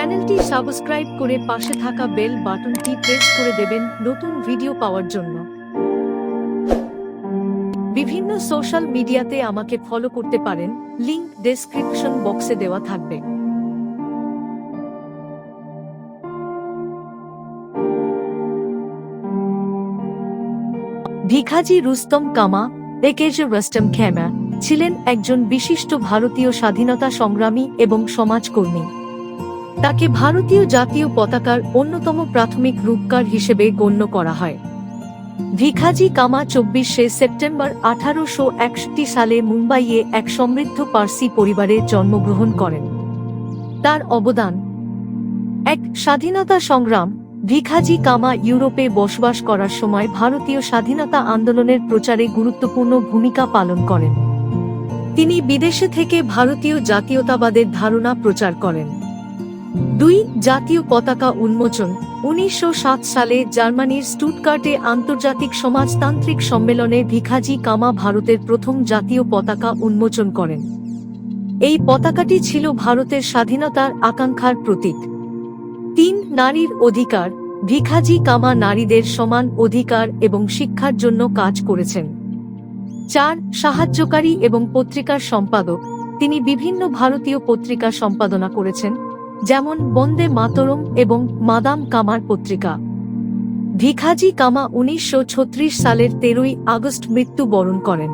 চ্যানেলটি সাবস্ক্রাইব করে পাশে থাকা বেল বাটনটি প্রেস করে দেবেন নতুন ভিডিও পাওয়ার জন্য। বিভিন্ন সোশ্যাল মিডিয়াতে আমাকে ফলো করতে পারেন, লিংক ডেসক্রিপশন বক্সে দেওয়া থাকবে। ভিখাজি রুস্তম কামা একেজ রস্তম খেমা, ছিলেন একজন বিশিষ্ট ভারতীয় স্বাধীনতা সংগ্রামী এবং সমাজকর্মী। তাকে ভারতীয় জাতীয় পতাকার অন্যতম প্রাথমিক রূপকার হিসেবে গণ্য করা হয়। ভিখাজি কামা চব্বিশে সেপ্টেম্বর আঠারোশো একষট্টি সালে মুম্বাইয়ে এক সমৃদ্ধ পার্সি পরিবারে জন্মগ্রহণ করেন। তার অবদান, এক স্বাধীনতা সংগ্রাম, ভিখাজি কামা ইউরোপে বসবাস করার সময় ভারতীয় স্বাধীনতা আন্দোলনের প্রচারে গুরুত্বপূর্ণ ভূমিকা পালন করেন। তিনি বিদেশে থেকে ভারতীয় জাতীয়তাবাদের ধারণা প্রচার করেন। দুই জাতীয় পতাকা উন্মোচন, উনিশশো সাত সালে জার্মানির স্টুটকার্টে আন্তর্জাতিক সমাজতান্ত্রিক সম্মেলনে ভিখাজি কামা ভারতের প্রথম জাতীয় পতাকা উন্মোচন করেন। এই পতাকাটি ছিল ভারতের স্বাধীনতার আকাঙ্ক্ষার প্রতীক। তিন নারীর অধিকার, ভিখাজি কামা নারীদের সমান অধিকার এবং শিক্ষার জন্য কাজ করেছেন। চার, সাহায্যকারী এবং পত্রিকার সম্পাদক, তিনি বিভিন্ন ভারতীয় পত্রিকা সম্পাদনা করেছেন। যেমন বন্দে মাতরম এবং মাদাম কামার পত্রিকা। ভিখাজি কামা উনিশশো ছত্রিশ সালের তেরোই আগস্ট মৃত্যুবরণ করেন।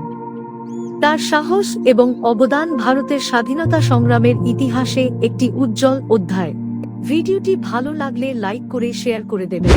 তার সাহস এবং অবদান ভারতের স্বাধীনতা সংগ্রামের ইতিহাসে একটি উজ্জ্বল অধ্যায়। ভিডিওটি ভালো লাগলে লাইক করে শেয়ার করে দেবেন।